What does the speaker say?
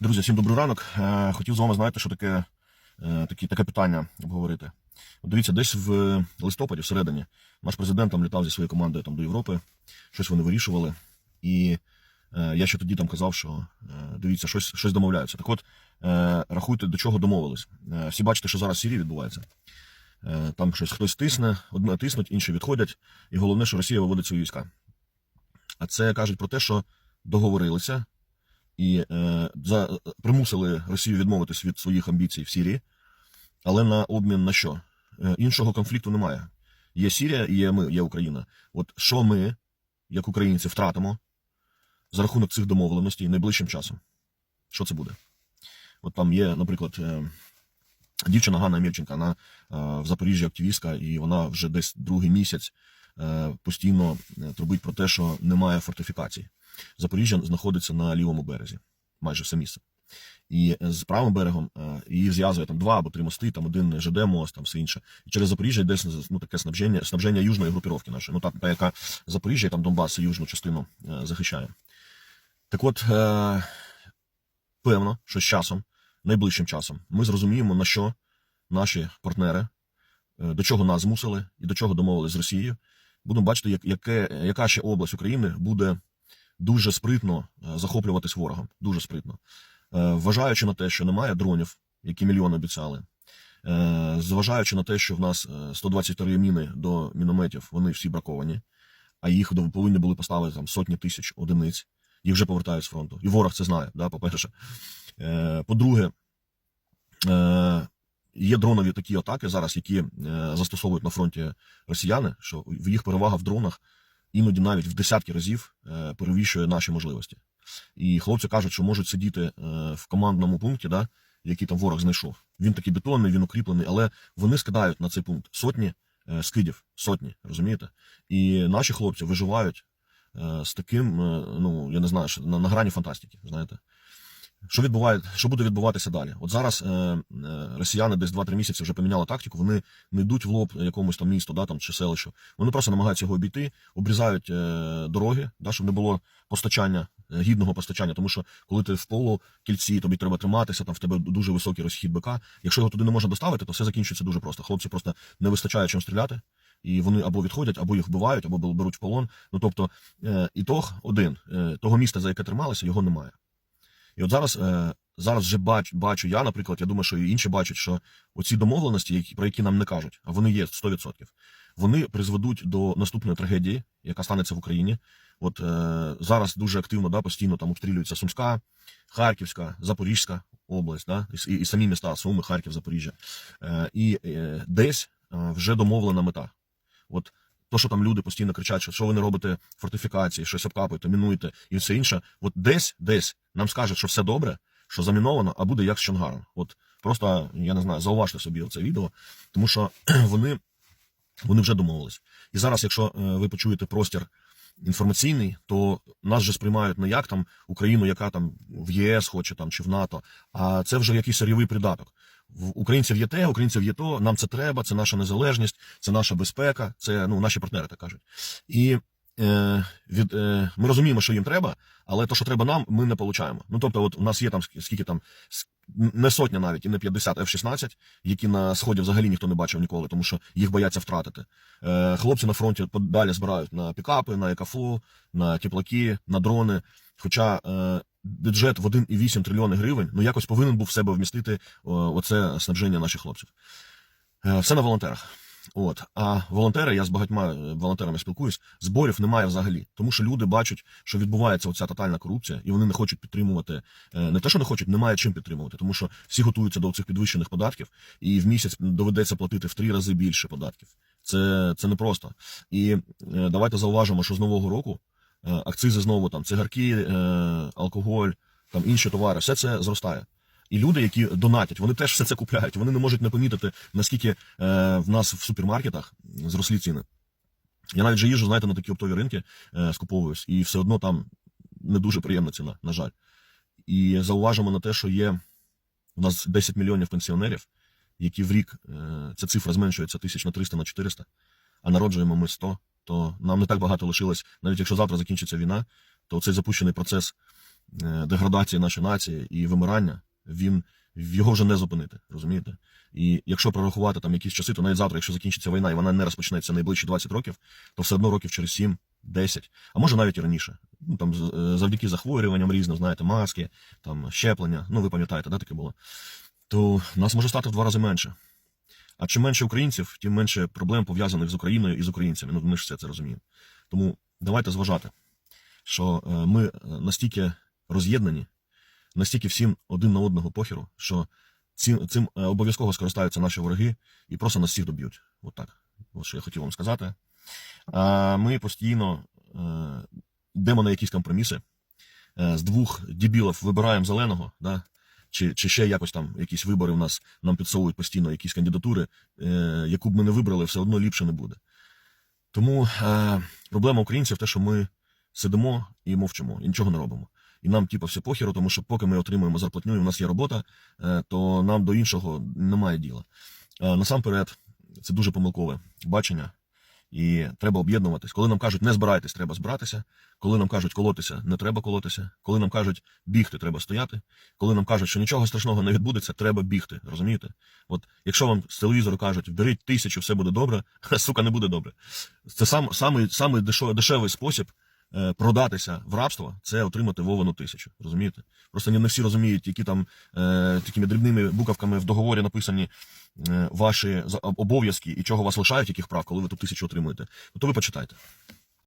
Друзі, всім добрий ранок. Е, Хотів з вами знаєте, що таке, е, такі, таке питання обговорити. Дивіться, десь в листопаді, всередині, наш президент там літав зі своєю командою там, до Європи, щось вони вирішували. І е, я ще тоді там казав, що дивіться, щось, щось домовляються. Так от, рахуйте, до чого домовились. Всі бачите, що зараз в Сирії відбувається. Там щось хтось тисне, одне тиснуть, інші відходять. І головне, що Росія виводить свої війська. А це кажуть про те, що договорилися і е, за, примусили Росію відмовитись від своїх амбіцій в Сирії, але на обмін на що? Е, іншого конфлікту немає. Є Сірія і є ми, є Україна. От що ми, як українці, втратимо за рахунок цих домовленостей найближчим часом? Що це буде? От там є, наприклад, е, дівчина Ганна Мельченка, вона е, в Запоріжжі активістка, і вона вже десь другий місяць е, постійно е, трубить про те, що немає фортифікацій. Запоріжжя знаходиться на лівому березі, майже все місце. І з правим берегом е, її зв'язує там два або три мости, там один ЖД мост, там все інше. І через Запоріжжя йде ну, таке снабження, снабження южної групіровки нашої. Ну та, та яка Запоріжжя, там Донбас, южну частину е, захищає. Так от, е, певно, що з часом, найближчим часом, ми зрозуміємо, на що наші партнери, е, до чого нас змусили і до чого домовились з Росією. Будемо бачити, як, яке, яка ще область України буде дуже спритно е, захоплюватись ворогом. Дуже спритно. Е, Вважаючи на те, що немає дронів, які мільйони обіцяли, е, зважаючи на те, що в нас е, 123 міни до мінометів, вони всі браковані, а їх повинні були поставити там сотні тисяч одиниць, їх вже повертають з фронту. І ворог це знає, да, по-перше. По-друге, є дронові такі атаки зараз, які застосовують на фронті росіяни, що їх перевага в дронах іноді навіть в десятки разів е, перевищує наші можливості. І хлопці кажуть, що можуть сидіти е, в командному пункті, да, який там ворог знайшов. Він такий бетонний, він укріплений, але вони скидають на цей пункт сотні е, скидів, сотні, розумієте? І наші хлопці виживають з таким, ну я не знаю, на, на грані фантастики, знаєте. Що відбуває, що буде відбуватися далі? От зараз е, е, росіяни десь 2-3 місяці вже поміняли тактику. Вони не йдуть в лоб якомусь там місту, да, там чи селищу. Вони просто намагаються його обійти, обрізають е, дороги, да, щоб не було постачання, е, гідного постачання. Тому що коли ти в полу кільці, тобі треба триматися, там в тебе дуже високий розхід БК. Якщо його туди не можна доставити, то все закінчується дуже просто. Хлопці просто не вистачає чим стріляти. І вони або відходять, або їх вбивають, або беруть в полон. Ну тобто, е, ітог один е, того міста, за яке трималися, його немає. І от зараз, е, зараз вже бачу, бачу я, наприклад, я думаю, що і інші бачать, що оці домовленості, які, про які нам не кажуть, а вони є 100%, вони призведуть до наступної трагедії, яка станеться в Україні. От е, зараз дуже активно да, постійно там обстрілюється Сумська, Харківська, Запорізька область, да, і, і самі міста Суми, Харків, Запоріжжя. Е, і е, десь е, вже домовлена мета. От то, що там люди постійно кричать, що, що ви не робите фортифікації, щось обкапуєте, мінуєте і все інше. От десь, десь нам скажуть, що все добре, що заміновано, а буде як з Чонгаром. От просто я не знаю, зауважте собі це відео, тому що вони, вони вже домовились. І зараз, якщо е, ви почуєте простір інформаційний, то нас же сприймають не як там Україну, яка там в ЄС хоче там чи в НАТО, а це вже якийсь сирійовий придаток. Українців є те, українців є то, нам це треба, це наша незалежність, це наша безпека, це ну наші партнери так кажуть. І е, від, е, ми розуміємо, що їм треба, але то, що треба нам, ми не получаємо. Ну тобто, от у нас є там скільки там не сотня навіть і не 50 F-16, які на сході взагалі ніхто не бачив ніколи, тому що їх бояться втратити. Е, хлопці на фронті далі збирають на пікапи, на екафло, на теплаки, на дрони. Хоча е, бюджет в 1,8 трильйони гривень ну якось повинен був в себе вмістити оце снабження наших хлопців. Е, все на волонтерах. От, а волонтери, я з багатьма е, волонтерами спілкуюсь, зборів немає взагалі, тому що люди бачать, що відбувається оця тотальна корупція, і вони не хочуть підтримувати. е, Не те, що не хочуть, немає чим підтримувати, тому що всі готуються до цих підвищених податків, і в місяць доведеться платити в три рази більше податків. Це, це непросто. І давайте зауважимо, що з нового року акцизи знову там цигарки, е, алкоголь, там інші товари, все це зростає. І люди, які донатять, вони теж все це купляють. Вони не можуть не помітити, наскільки е, в нас в супермаркетах зрослі ціни. Я навіть же їжджу, знаєте, на такі оптові ринки е, скуповуюсь, і все одно там не дуже приємна ціна, на жаль. І зауважимо на те, що є у нас 10 мільйонів пенсіонерів, які в рік е, ця цифра зменшується тисяч на 300 на 400, а народжуємо ми 100, то нам не так багато лишилось, навіть якщо завтра закінчиться війна, то цей запущений процес е, деградації нашої нації і вимирання, він його вже не зупинити, розумієте? І якщо прорахувати там якісь часи, то навіть завтра, якщо закінчиться війна і вона не розпочнеться найближчі 20 років, то все одно років через 7, 10, а може навіть і раніше. Ну там е, завдяки захворюванням різним, знаєте, маски, там щеплення, ну ви пам'ятаєте, да, таке було. То нас може стати в два рази менше. А чим менше українців, тим менше проблем пов'язаних з Україною і з українцями. Ну ми ж все це розуміємо. Тому давайте зважати, що е, ми е, настільки роз'єднані, настільки всім один на одного похеру, що цим, цим е, обов'язково скористаються наші вороги і просто нас всіх доб'ють. От так. От що я хотів вам сказати. Ми постійно йдемо на якісь компроміси. З двох дебілів вибираємо зеленого, да? Чи, чи ще якось там якісь вибори у нас нам підсовують постійно якісь кандидатури, е, яку б ми не вибрали, все одно ліпше не буде. Тому е, проблема українців те, що ми сидимо і мовчимо, і нічого не робимо. І нам, типу, все похеру, тому що поки ми отримуємо зарплатню, і в нас є робота, е, то нам до іншого немає діла. Е, насамперед, це дуже помилкове бачення, і треба об'єднуватись. Коли нам кажуть, не збирайтесь, треба збиратися. Коли нам кажуть колотися, не треба колотися. Коли нам кажуть бігти, треба стояти. Коли нам кажуть, що нічого страшного не відбудеться, треба бігти. Розумієте? От якщо вам з телевізору кажуть, беріть тисячу, все буде добре, сука, не буде добре. Це сам самий, самий дешевий спосіб продатися в рабство це отримати вовану тисячу. Розумієте? Просто не не всі розуміють, які там е, такими дрібними буковками в договорі написані е, ваші обов'язки і чого вас лишають, яких прав, коли ви ту тисячу отримуєте. То ви почитайте.